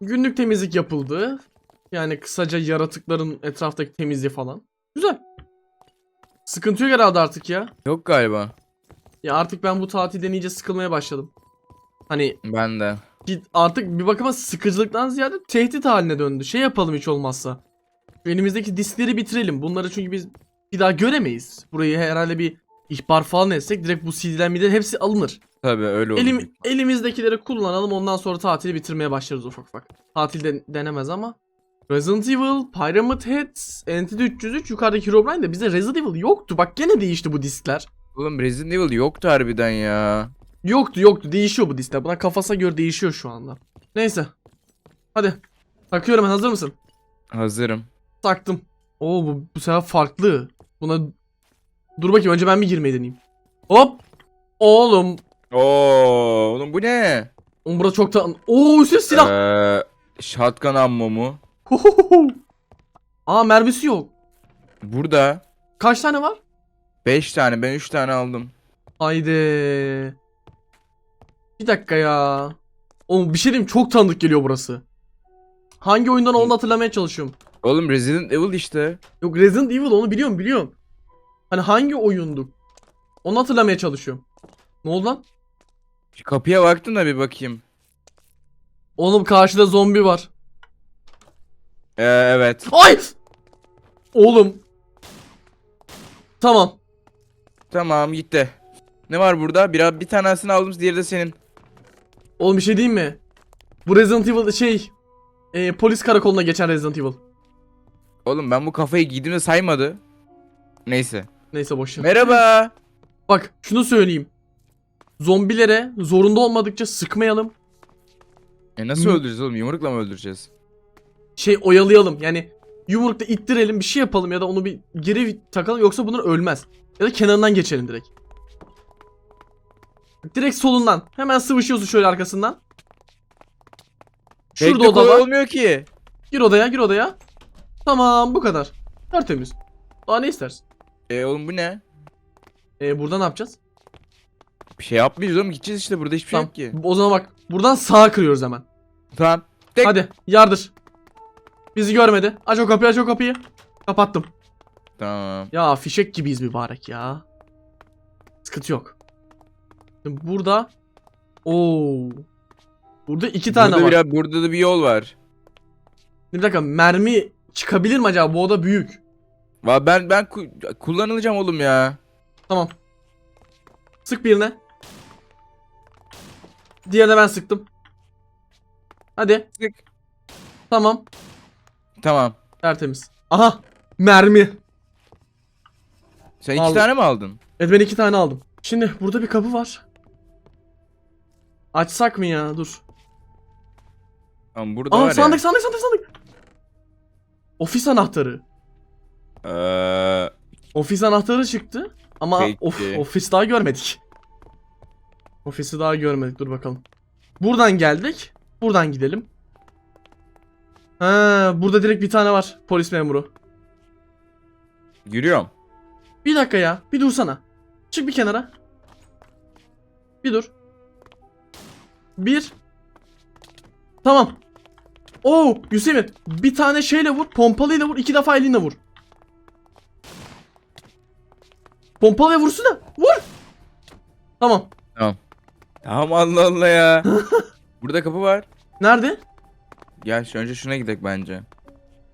Günlük temizlik yapıldı. Yani kısaca yaratıkların etraftaki temizliği falan. Güzel. Sıkıntı yok herhalde artık ya. Yok galiba. Ya artık ben bu tatilden iyice sıkılmaya başladım. Hani Ben de. artık bir bakıma sıkıcılıktan ziyade tehdit haline döndü. Şey yapalım hiç olmazsa. Şu elimizdeki diskleri bitirelim. Bunları çünkü biz bir daha göremeyiz. Burayı herhalde bir ihbar falan etsek direkt bu CD'den bir de hepsi alınır. Tabii öyle olur. Elim, elimizdekileri kullanalım ondan sonra tatili bitirmeye başlarız ufak ufak. Tatilde denemez ama. Resident Evil, Pyramid Head, Entity 303 yukarıdaki Herobrine de bize Resident Evil yoktu. Bak gene değişti bu diskler. Oğlum Resident Evil yoktu harbiden ya. Yoktu yoktu değişiyor bu diskler. Buna kafasına göre değişiyor şu anda. Neyse. Hadi. Takıyorum hazır mısın? Hazırım. Taktım. Oo bu, bu sefer farklı. Buna Dur bakayım önce ben bir girmeyi deneyeyim. Hop. Oğlum. Oo, oğlum bu ne? Oğlum burada çok da... Oo üstte silah. Ee, shotgun ammo mu? Huhuhu. Aa mermisi yok. Burada Kaç tane var? 5 tane ben 3 tane aldım. Haydi. Bir dakika ya. Oğlum bir şey diyeyim çok tanıdık geliyor burası. Hangi oyundan olduğunu hatırlamaya çalışıyorum. Oğlum Resident Evil işte. Yok Resident Evil onu biliyorum biliyorum. Hani hangi oyundu? Onu hatırlamaya çalışıyorum. Ne oldu lan? Şu kapıya baktım da bir bakayım. Oğlum karşıda zombi var. Ee, evet. Ay! Oğlum. Tamam. Tamam gitti. Ne var burada? Bir, bir tanesini aldım diğeri de senin. Oğlum bir şey diyeyim mi? Bu Resident Evil şey... e, polis karakoluna geçen Resident Evil. Oğlum ben bu kafayı giydim de saymadı. Neyse. Neyse boş ver. Merhaba. Bak şunu söyleyeyim. Zombilere zorunda olmadıkça sıkmayalım. E nasıl Hı. öldüreceğiz oğlum? Yumrukla mı öldüreceğiz? Şey oyalayalım. Yani yumrukla ittirelim bir şey yapalım ya da onu bir geri takalım yoksa bunlar ölmez. Ya da kenarından geçelim direkt. Direkt solundan. Hemen sıvışıyorsun şöyle arkasından. Şurada Pek de oda kolay var. olmuyor ki. Gir odaya gir odaya. Tamam bu kadar. Tertemiz. Daha ne istersin? E oğlum bu ne? Ee, burada ne yapacağız? Bir şey yapmayacağız oğlum gideceğiz işte burada hiçbir şey Tamam. yok ki. O zaman bak buradan sağa kırıyoruz hemen. Tamam. Tek. Hadi yardır. Bizi görmedi. Aç o kapıyı aç o kapıyı. Kapattım. Tamam. Ya fişek gibiyiz mübarek ya. Sıkıntı yok. Şimdi burada Oo. Burada iki tane burada, var. biraz, burada da bir yol var. Bir dakika mermi çıkabilir mi acaba? Bu oda büyük. Va ben ben ku- kullanılacağım oğlum ya. Tamam. Sık birine. Diğerine ben sıktım. Hadi. Sık. Tamam. Tamam. Tertemiz. Aha. Mermi. Sen iki Aldım. tane mi aldın? Evet ben iki tane aldım. Şimdi burada bir kapı var. Açsak mı ya? Dur. Tamam burada Aa var sandık sandık sandık sandık. Ofis anahtarı. Ee, Ofis anahtarı çıktı. Ama Peki. of, ofis daha görmedik. Ofisi daha görmedik. Dur bakalım. Buradan geldik. Buradan gidelim. Ha, burada direkt bir tane var. Polis memuru. yürüyorum. Bir dakika ya. Bir dursana. Çık bir kenara. Bir dur. Bir. Tamam. Oo Hüseyin bir tane şeyle vur. Pompalıyla vur. iki defa elinle vur. Pompalıya vursun da. Vur. Tamam. Tamam Allah Allah ya. burada kapı var. Nerede? Gel şu önce şuna gidelim bence.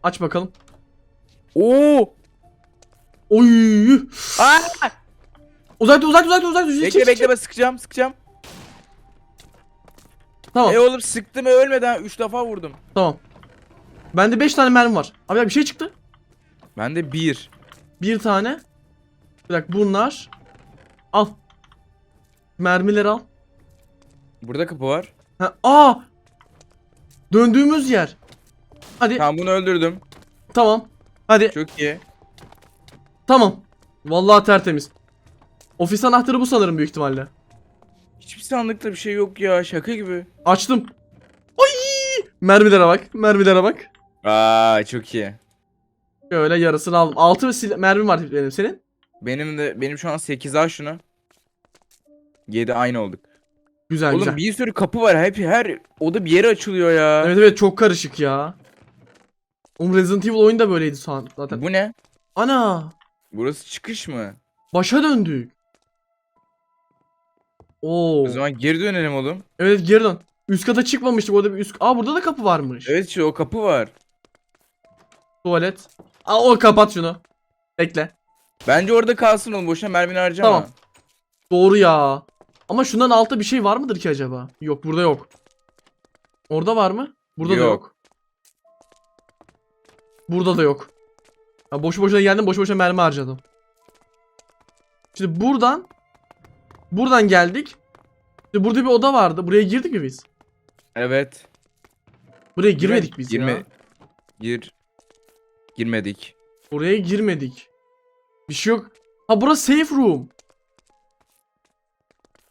Aç bakalım. Oo! Oy. Aa! Uzak dur uzak dur uzak dur uzak dur. Çek, Bekle çek, bekle çek. ben sıkacağım sıkacağım. Tamam E oğlum sıktım ve ölmeden 3 defa vurdum. tamam. Bende 5 tane mermi var. Abi ya bir şey çıktı. Bende 1. Bir tane. Bir dakika bunlar. Al. Mermileri al. Burada kapı var. Ha, aa! Döndüğümüz yer. Hadi Tamam bunu öldürdüm. tamam. Hadi Çok iyi. tamam. Vallahi tertemiz. Ofis anahtarı bu sanırım büyük ihtimalle. Hiçbir sandıkta bir şey yok ya şaka gibi. Açtım. Oy! Mermilere bak. Mermilere bak. Aa çok iyi. Şöyle yarısını aldım. 6 sil- mermim var benim senin. Benim de benim şu an 8 al şunu. 7 aynı olduk. Güzel Oğlum güzel. bir sürü kapı var. Hep her oda bir yere açılıyor ya. Evet evet çok karışık ya. Oğlum Resident Evil oyun da böyleydi san- zaten. Bu ne? Ana! Burası çıkış mı? Başa döndük. Oo. O zaman geri dönelim oğlum. Evet geri dön. Üst kata çıkmamıştık orada bir üst... Aa burada da kapı varmış. Evet işte o kapı var. Tuvalet. Aa o kapat şunu. Bekle. Bence orada kalsın oğlum. Boşuna mermini harcama. Tamam. Doğru ya. Ama şundan altta bir şey var mıdır ki acaba? Yok burada yok. Orada var mı? Burada da Yok. yok. Burada da yok. Ya boşu boşuna geldim boşu boşuna mermi harcadım. Şimdi buradan buradan geldik. Şimdi burada bir oda vardı. Buraya girdik mi biz? Evet. Buraya girmedik biz Girme. ya. Gir. Girmedik. Buraya girmedik. Bir şey yok. Ha burası safe room.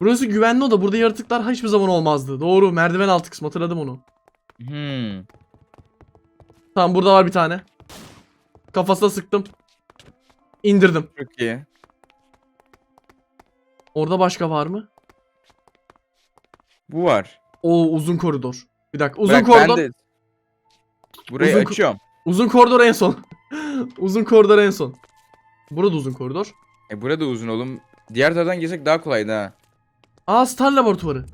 Burası güvenli oda. Burada yaratıklar hiçbir zaman olmazdı. Doğru. Merdiven altı kısmı hatırladım onu. Hmm. Tamam burada var bir tane. Kafasına sıktım. İndirdim. Çok iyi. Orada başka var mı? Bu var. O uzun koridor. Bir dakika. Uzun Bırak, koridor. ben de- Burayı Uzun ko- açıyorum. Uzun koridor en son. uzun koridor en son. Burada uzun koridor. E burada uzun oğlum. Diğer taraftan girsek daha kolaydı ha. Aa Star laboratuvarı.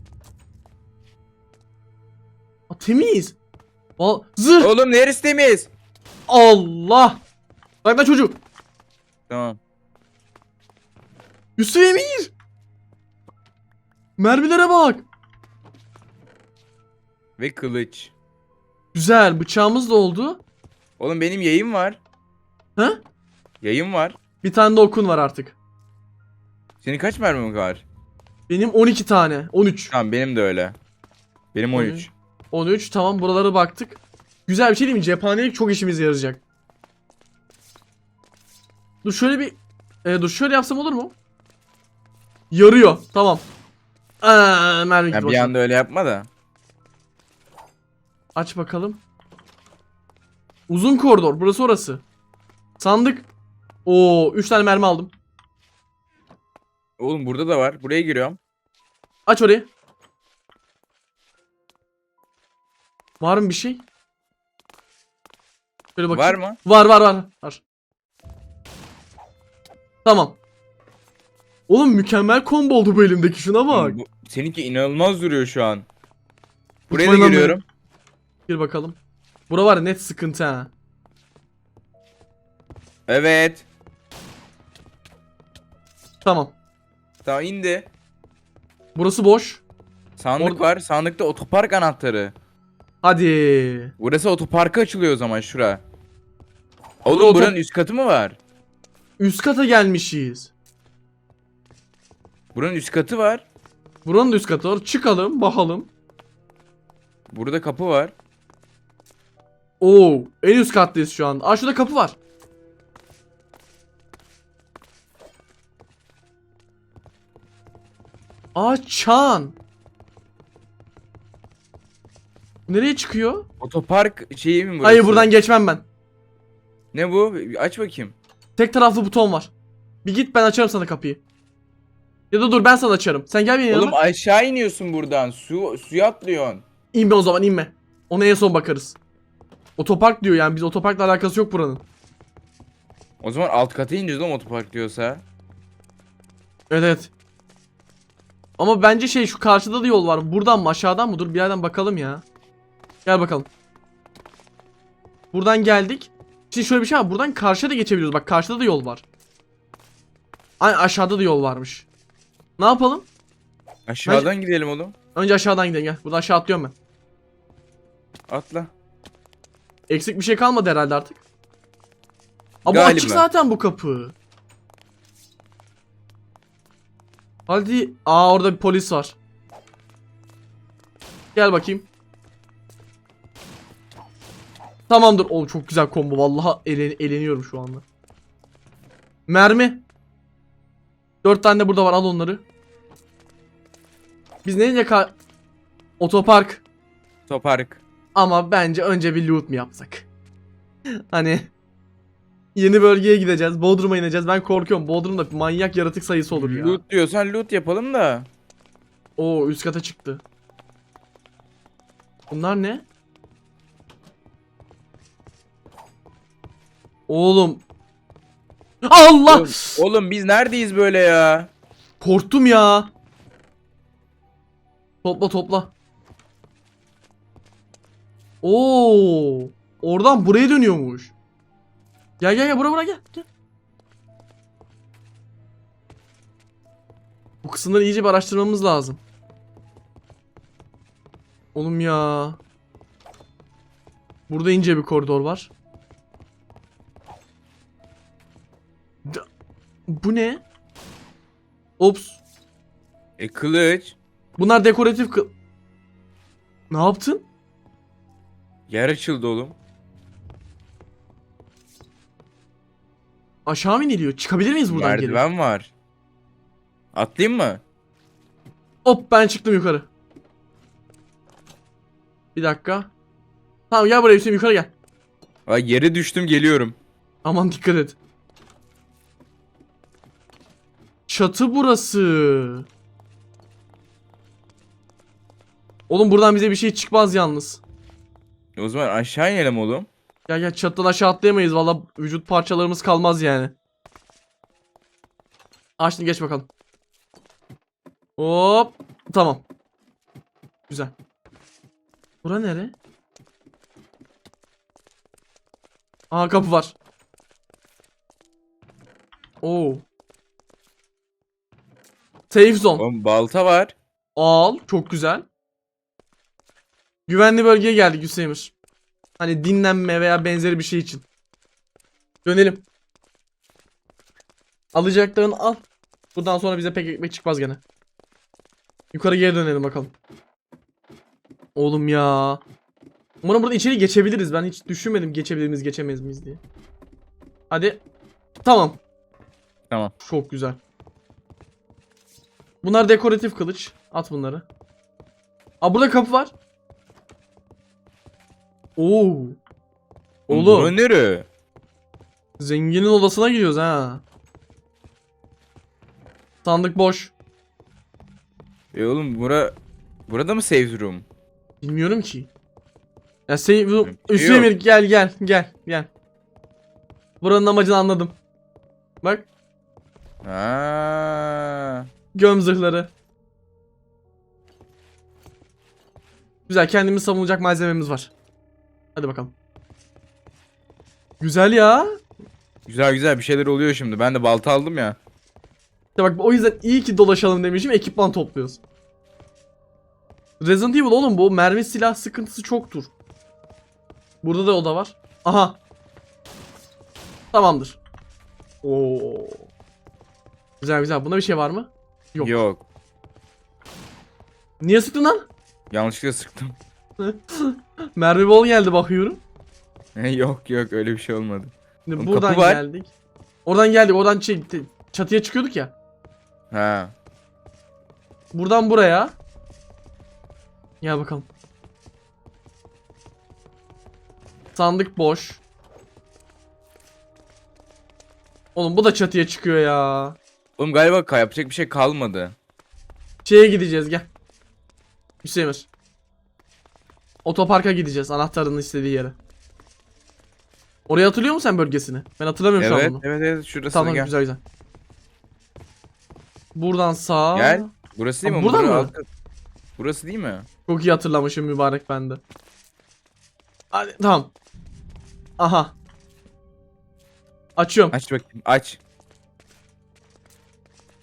Aa, temiz. Aa, zırh. Oğlum neresi temiz? Allah. Bak lan çocuk. Tamam. Yusuf Emir. Mermilere bak. Ve kılıç. Güzel bıçağımız da oldu. Oğlum benim yayım var. Ha? Yayım var. Bir tane de okun var artık. Senin kaç mermin var? Benim 12 tane. 13. Tamam benim de öyle. Benim 13. 13 tamam buralara baktık. Güzel bir şey değil mi? Cephanelik çok işimize yarayacak. Dur şöyle bir... E, dur şöyle yapsam olur mu? Yarıyor. Tamam. Aa, mermi Ya bir anda öyle yapma da. Aç bakalım. Uzun koridor. Burası orası. Sandık. Oo, 3 tane mermi aldım. Oğlum burada da var. Buraya giriyorum. Aç orayı. Var mı bir şey? Şöyle bakayım. Var mı? Var var var. Var. Tamam. Oğlum mükemmel combo oldu bu elimdeki şuna bak. Bu- seninki inanılmaz duruyor şu an. Buraya da Tutmayın lan giriyorum. Gir bakalım. Bura var ya net sıkıntı ha. Evet. Tamam. Tamam indi. Burası boş. Sandık Or- var. Sandıkta otopark anahtarı. Hadi. Burası otoparka açılıyor o zaman şura. Oğlum Burada buranın oto- üst katı mı var? Üst kata gelmişiz. Buranın üst katı var. Buranın da üst katı var. Çıkalım bakalım. Burada kapı var. Oo, en üst kattayız şu an. Aa şurada kapı var. Aa çan. Nereye çıkıyor? Otopark şeyi mi burası? Hayır buradan geçmem ben. Ne bu? Aç bakayım. Tek taraflı buton var. Bir git ben açarım sana kapıyı. Ya da dur ben sana açarım. Sen gel benim Oğlum yanıma. aşağı iniyorsun buradan. Su suya atlıyorsun. İnme o zaman inme. Ona en son bakarız. Otopark diyor yani biz otoparkla alakası yok buranın. O zaman alt kata ineceğiz oğlum otopark diyorsa. Evet evet. Ama bence şey şu karşıda da yol var. Buradan mı aşağıdan mı? Dur bir yerden bakalım ya. Gel bakalım. Buradan geldik. Şimdi şöyle bir şey var. Buradan karşıya da geçebiliyoruz. Bak karşıda da yol var. Ay aşağıda da yol varmış. Ne yapalım? Aşağıdan gidelim oğlum. Önce aşağıdan gidelim gel. Buradan aşağı atlıyorum ben. Atla. Eksik bir şey kalmadı herhalde artık. Bu Galiba. açık zaten bu kapı. Hadi. Aa orada bir polis var. Gel bakayım. Tamamdır. O çok güzel combo. Vallahi elen, eleniyorum şu anda. Mermi. Dört tane de burada var. Al onları. Biz neyle ka... Otopark. Otopark. Ama bence önce bir loot mu yapsak? hani yeni bölgeye gideceğiz. Bodrum'a ineceğiz. Ben korkuyorum. Bodrum'da manyak yaratık sayısı olur ya. Loot diyorsan loot yapalım da. Oo üst kata çıktı. Bunlar ne? Oğlum. Allah! Oğlum, oğlum biz neredeyiz böyle ya? Korktum ya. Topla topla. Oo! Oradan buraya dönüyormuş. Gel gel gel buraya buraya gel. gel. Bu kısımları iyice bir araştırmamız lazım. Oğlum ya. Burada ince bir koridor var. Bu ne? Ops. E kılıç. Bunlar dekoratif kı... Ne yaptın? Yer açıldı oğlum. Aşağı mı iniliyor? Çıkabilir miyiz buradan geri? Merdiven var. Atlayayım mı? Hop ben çıktım yukarı. Bir dakika. Tamam gel buraya Hüseyin yukarı gel. Ay yere düştüm geliyorum. Aman dikkat et. Çatı burası. Oğlum buradan bize bir şey çıkmaz yalnız. O zaman aşağı inelim oğlum. Gel gel çatıdan aşağı atlayamayız valla vücut parçalarımız kalmaz yani. Açtın geç bakalım. Hop. Tamam. Güzel. Bura nere? Aa kapı var. Oo. Safe zone. Oğlum balta var. Al. Çok güzel. Güvenli bölgeye geldik Hüseyin. Hani dinlenme veya benzeri bir şey için. Dönelim. Alacaklarını al. Buradan sonra bize pek ekmek çıkmaz gene. Yukarı geri dönelim bakalım. Oğlum ya. Umarım burada içeri geçebiliriz. Ben hiç düşünmedim geçebilir miyiz geçemeyiz miyiz diye. Hadi. Tamam. Tamam. Çok güzel. Bunlar dekoratif kılıç. At bunları. Aa burada kapı var. Oo. Oğlum. Bura nere? Zenginin odasına gidiyoruz ha. Sandık boş. E oğlum bura... Burada mı save room? Bilmiyorum ki. Ya Bir şey Üstüne yok. gel gel gel gel. Buranın amacını anladım. Bak Ha. göm zırhları. Güzel kendimiz savunacak malzememiz var. Hadi bakalım. Güzel ya. Güzel güzel bir şeyler oluyor şimdi. Ben de balta aldım ya. İşte bak o yüzden iyi ki dolaşalım demişim ekipman topluyoruz. Resident Evil oğlum bu mermi silah sıkıntısı çoktur. Burada da oda var. Aha. Tamamdır. Oo. Güzel güzel. Bunda bir şey var mı? Yok. Yok. Niye sıktın lan? Yanlışlıkla sıktım. Mermi bol geldi bakıyorum. yok yok öyle bir şey olmadı. Şimdi Oğlum buradan kapı var. geldik. Oradan geldik. Oradan şey, çatıya çıkıyorduk ya. Ha. Buradan buraya. Gel bakalım. Sandık boş. Oğlum bu da çatıya çıkıyor ya. Oğlum galiba yapacak bir şey kalmadı. Şeye gideceğiz gel. Hüseyin. Otoparka gideceğiz anahtarının istediği yere. Oraya hatırlıyor musun sen bölgesini? Ben hatırlamıyorum şu Evet an bunu. evet evet şurası Tamam gel. güzel güzel. Buradan sağ. Gel. Burası değil Ha, mi? buradan Bura mı? alt Burası değil mi? Çok iyi hatırlamışım mübarek bende. Hadi tamam. Aha. Açıyorum. Aç bakayım aç.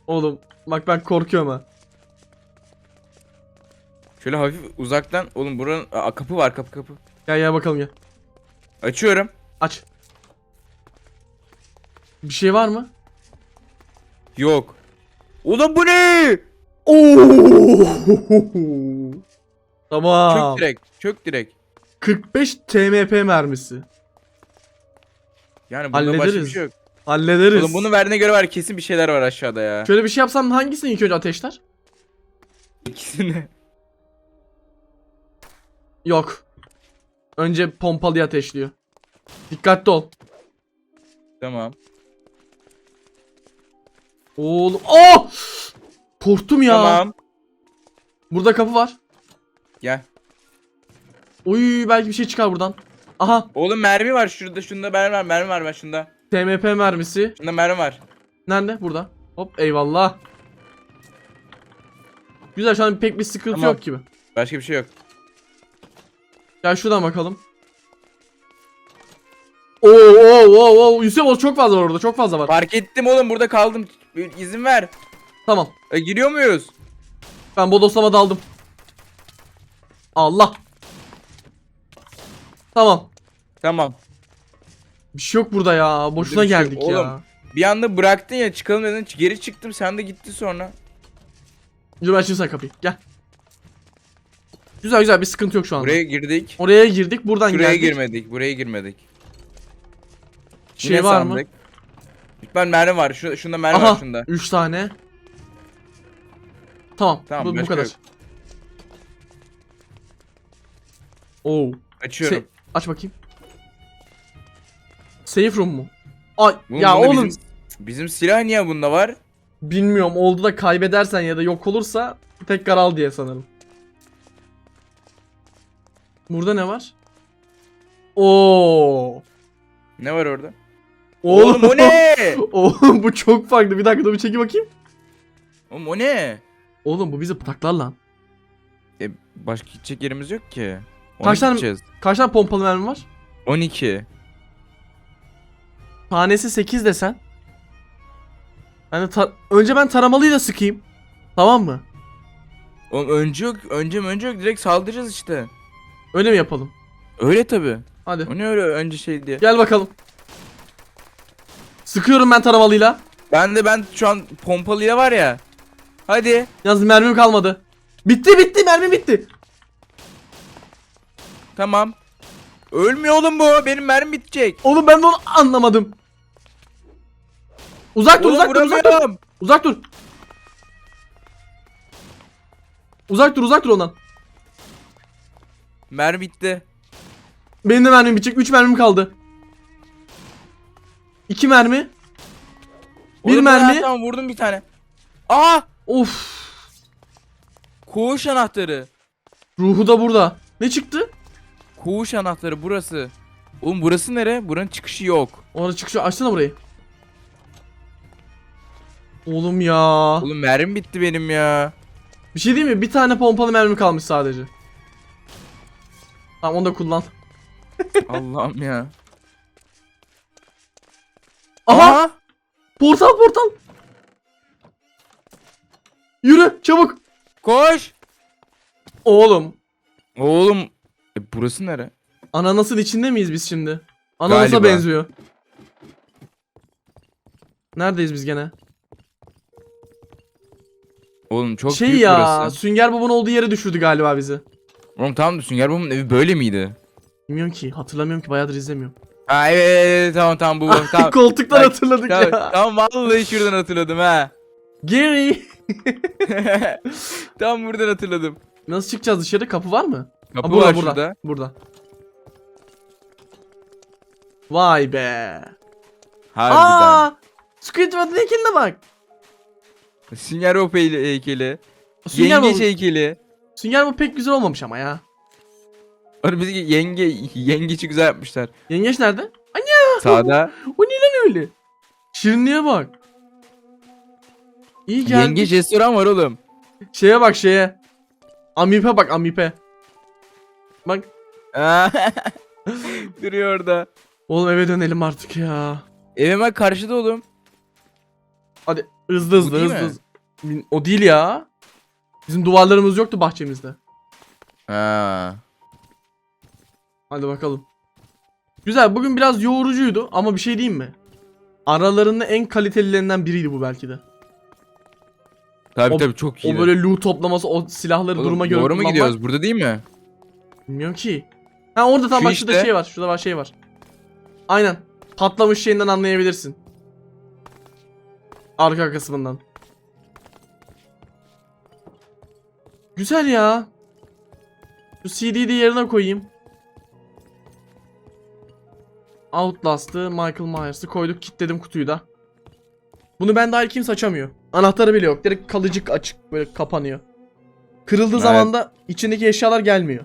Oğlum bak ben korkuyorum ha. Şöyle hafif uzaktan. Oğlum buranın Aa, kapı var kapı kapı. Gel gel bakalım gel. Açıyorum. Aç. Bir şey var mı? Yok. Ulan bu ne? Oo! tamam. Çök direkt. Çök direkt. 45 TMP mermisi. Yani bunda başka bir Hallederiz. şey yok. Hallederiz. Oğlum bunun verdiğine göre var kesin bir şeyler var aşağıda ya. Şöyle bir şey yapsam hangisini ilk önce ateşler? İkisini. Yok. Önce pompalıyı ateşliyor. Dikkatli ol. Tamam. Oğlum. Oh! Korktum ya. Tamam. Burada kapı var. Gel. Uy belki bir şey çıkar buradan. Aha Oğlum mermi var şurada şunda mermi var mermi var ben şunda. TMP mermisi. Şunda mermi var. Nerede? Burada. Hop eyvallah. Güzel şu an pek bir sıkıntı Tamam. yok gibi. Başka bir şey yok. Gel şuradan bakalım. Oo oo oo oo Yusuf o çok fazla var orada çok fazla var. Fark ettim oğlum burada kaldım. İzin ver. Tamam. E, giriyor muyuz? Ben bodoslama daldım. Allah. Tamam. Tamam. Bir şey yok burada ya. Boşuna bir şey yok. geldik ya. Oğlum. Bir anda bıraktın ya çıkalım dedin. Geri çıktım sen de gitti sonra. Dur ben açayım sana kapıyı. Gel. Güzel güzel bir sıkıntı yok şu anda. Buraya girdik. Oraya girdik buradan Şuraya geldik. girmedik. Buraya girmedik. Bu Şey ne var mı? sandık? Ben mermi var. Şu, şunda mermi Aha var şunda. 3 tane. Tamam, Tamam, bu, bu başka kadar. yok. Oo. Açıyorum. Se- aç bakayım. Safe room mu? Ay Bunun- ya bunda oğlum Bizim, bizim silah niye bunda var? bilmiyorum oldu da kaybedersen ya da yok olursa tekrar al diye sanırım. Burada ne var? Oo. Ne var orada? Oğlum, Oğlum o ne? Oğlum bu çok farklı. Bir dakika dur bir çeki bakayım. Oğlum o ne? Oğlum bu bizi pataklar lan. E, başka gidecek yerimiz yok ki. Ona Kaç tane- gideceğiz. Kaç tane pompalı mermi var? 12. Tanesi 8 desen. Yani ta- önce ben taramalıyla sıkayım. Tamam mı? Oğlum önce yok, önce mi önce yok direkt saldıracağız işte. Öyle mi yapalım? Öyle tabi. Hadi. O ne öyle önce şey diye. Gel bakalım. Sıkıyorum ben taramalıyla. Ben de ben şu an pompalıyla var ya. Hadi. Yalnız mermim kalmadı. Bitti bitti mermi bitti. Tamam. Ölmüyor oğlum bu. Benim mermim bitecek. Oğlum ben de onu anlamadım. Uzak dur Oğlum uzak dur uzak dur. vuramıyorum. Uzak dur. Uzak dur uzak dur ondan. Mermi bitti. Benim de mermim bitecek. 3 mermim kaldı. 2 mermi. Bir Oğlum mermi. Tamam vurdum bir tane. Aa! Of. Koğuş anahtarı. Ruhu da burada. Ne çıktı? Koğuş anahtarı burası. Oğlum burası nere? Buranın çıkışı yok. Orada çıkıyor. Açsana burayı. Oğlum ya. Oğlum mermim bitti benim ya. Bir şey değil mi? Bir tane pompalı mermi kalmış sadece. Tamam onu da kullan. Allah'ım ya. Aha! Portal portal. Yürü çabuk. Koş. Oğlum. Oğlum. E, burası nere? Ananasın içinde miyiz biz şimdi? Ananasa Galiba. benziyor. Neredeyiz biz gene? Oğlum çok şey büyük ya, burası. Sünger Bob'un olduğu yere düşürdü galiba bizi. Oğlum tamam da Sünger Bob'un evi böyle miydi? Bilmiyorum ki, hatırlamıyorum ki, bayağıdır izlemiyorum. Ha evet, evet, evet tamam tamam bu. tamam. Koltuktan Bak, hatırladık tamam, ya. tamam vallahi şuradan hatırladım ha. Gary. tamam buradan hatırladım. Nasıl çıkacağız dışarı? Kapı var mı? Kapı Ha, burada, var burada. şurada. Burada. Vay be. Harbiden. Aa! Squidward'ın heykeline bak. Sünger Bob heykeli. Sünger Yengeç Bob. heykeli. Sünger Bob pek güzel olmamış ama ya. Bizi yenge yengeci güzel yapmışlar. Yengeç nerede? Sağda. O ne lan öyle? Şirinliğe bak. İyi geldi. Yengeç restoran var oğlum. Şeye bak şeye. Amipe bak amipe. Bak. Duruyor orada. Oğlum eve dönelim artık ya. Ev hemen karşıda oğlum. Hadi hızlı hızlı hızlı. O değil ya. Bizim duvarlarımız yoktu bahçemizde. Ha. Hadi bakalım. Güzel bugün biraz yoğurucuydu ama bir şey diyeyim mi? Aralarında en kalitelilerinden biriydi bu belki de. Tabii O- tabii çok iyi. O böyle loot toplaması, o silahları duruma göre Doğru mu gidiyoruz? Burada değil mi? Bilmiyorum ki. Ha orada tam Şu bak şurada işte. şey var. Şurada var şey var. Aynen. Patlamış şeyinden anlayabilirsin. Arka kısmından. Güzel ya. Şu CD'yi de yerine koyayım. Outlast'ı, Michael Myers'ı koyduk, kilitledim kutuyu da. Bunu ben dahil kimse açamıyor. Anahtarı bile yok. Direkt kalıcık açık böyle kapanıyor. Kırıldığı Evet. zaman da içindeki eşyalar gelmiyor.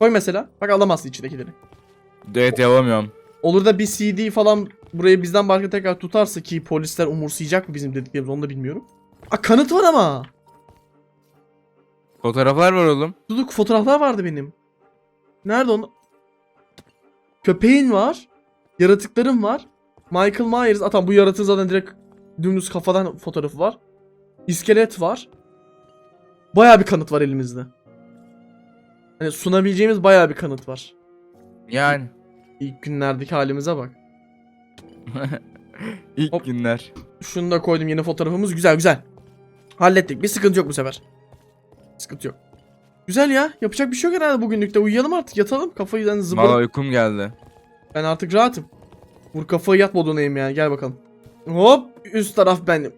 Koy mesela. Bak alamazsın içindekileri. Evet yapamıyorum. Olur da bir CD falan burayı bizden başka tekrar tutarsa ki polisler umursayacak mı bizim dediklerimiz onu da bilmiyorum. Aa kanıt var ama. Fotoğraflar var oğlum. Duduk fotoğraflar vardı benim. Nerede onu? Köpeğin var. Yaratıklarım var. Michael Myers. Atan bu yaratığın zaten direkt dümdüz kafadan fotoğrafı var. İskelet var. Baya bir kanıt var elimizde. Hani sunabileceğimiz baya bir kanıt var. Yani. İlk günlerdeki halimize bak. İlk Hop. günler. Şunu da koydum yeni fotoğrafımız. Güzel güzel. Hallettik. Bir sıkıntı yok bu sefer. Sıkıntı yok. Güzel ya. Yapacak bir şey yok herhalde bugünlük de. Uyuyalım artık. Yatalım. Kafayı yani zıbır. Valla uykum geldi. Ben artık rahatım. Vur kafayı yat modundayım yani. Gel bakalım. Hop. Üst taraf benim.